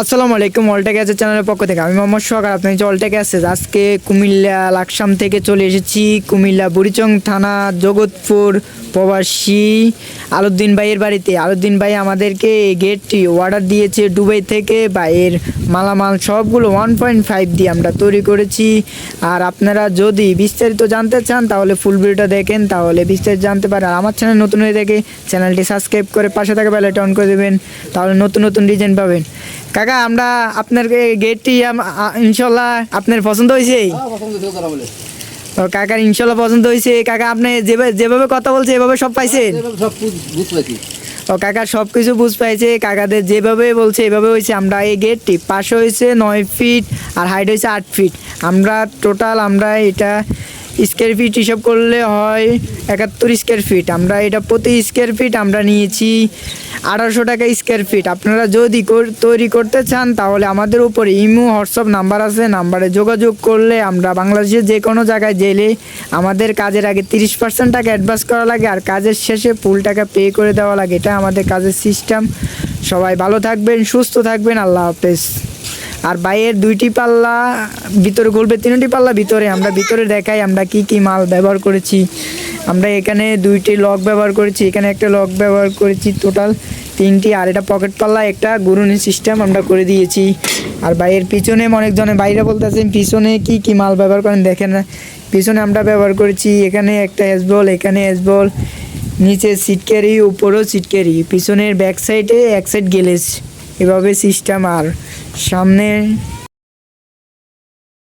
আসসালামু আলাইকুম অলটেক অ্যাসেস চ্যানেলের পক্ষ থেকে। আমি মোহাম্মদ সোহাগ আর আপনি হচ্ছে অলটেক অ্যাসেস আজকে কুমিল্লা, লাকসাম থেকে চলে এসেছি কুমিল্লা বুড়িচং থানা, জগৎপুর প্রবাসী আলুদ্দিন ভাইয়ের বাড়িতে। আলুদ্দিন ভাই আমাদেরকে গেটটি অর্ডার দিয়েছে দুবাই থেকে। বা এর মালামাল সবগুলো ওয়ান পয়েন্ট ফাইভ দিয়ে আমরা তৈরি করেছি। আর আপনারা যদি বিস্তারিত জানতে চান, তাহলে ফুল ভিডিওটা দেখেন, তাহলে বিস্তারিত জানতে পারেন। আমার চ্যানেল নতুন হয়ে থাকে চ্যানেলটি সাবস্ক্রাইব করে পাশে থাকা বেলাটা অন করে দেবেন, তাহলে নতুন নতুন ডিজাইন পাবেন। কাকা আমরা আপনার গেটটি ইনশাল্লাহ আপনার পছন্দ হয়েছে। হ্যাঁ। ও কাকার ইনশাল্লাহ পছন্দ হয়েছে। কাকা আপনি যেভাবে যেভাবে কথা বলছে এভাবে সব পাইছেন? বুঝতে পারছি। ও কাকা সব কিছু বুঝ পাইছে। কাকাদের যেভাবে বলছে এভাবে হয়েছে। আমরা এই গেটটি পাশে হয়েছে নয় ফিট আর হাইট হয়েছে আট ফিট। আমরা টোটাল আমরা এটা স্কোয়ার ফিট হিসাব করলে হয় একাত্তর স্কোয়ার ফিট আমরা এটা প্রতি স্কোয়ার ফিট আমরা নিয়েছি আঠারোশো টাকা স্কোয়ার ফিট আপনারা যদি তৈরি করতে চান, তাহলে আমাদের উপরে ইমো, হোয়াটসঅ্যাপ নাম্বার আছে। নাম্বারে যোগাযোগ করলে আমরা বাংলাদেশের যে কোনো জায়গায় গেলে আমাদের কাজের আগে তিরিশ পার্সেন্ট টাকা অ্যাডভান্স করা লাগে আর কাজের শেষে ফুল টাকা পে করে দেওয়া লাগে। এটা আমাদের কাজের সিস্টেম সবাই ভালো থাকবেন, সুস্থ থাকবেন। আল্লাহ হাফেজ। আর বাইরের দুইটি পাল্লা, ভিতরে খুলবে তিনটি পাল্লা, ভিতরে আমরা ভিতরে দেখাই আমরা কি কি মাল ব্যবহার করেছি। আমরা এখানে দুইটি লক ব্যবহার করেছি, এখানে একটা লক ব্যবহার করেছি টোটাল তিনটি, আর এটা পকেট পাল্লা, একটা গুরুনি সিস্টেম আমরা করে দিয়েছি। আর বাইরের পিছনে অনেকজনে বাইরে বলতেছেন, পিছনে কি কি মাল ব্যবহার করেন দেখেন না। পিছনে আমরা ব্যবহার করেছি, এখানে একটা এসবল এখানে এসবল নিচে সিট ক্যারি উপরেও সিট ক্যারি পিছনের ব্যাক সাইডে এক সাইড গেলেজ এভাবে সিস্টেম আর সামনে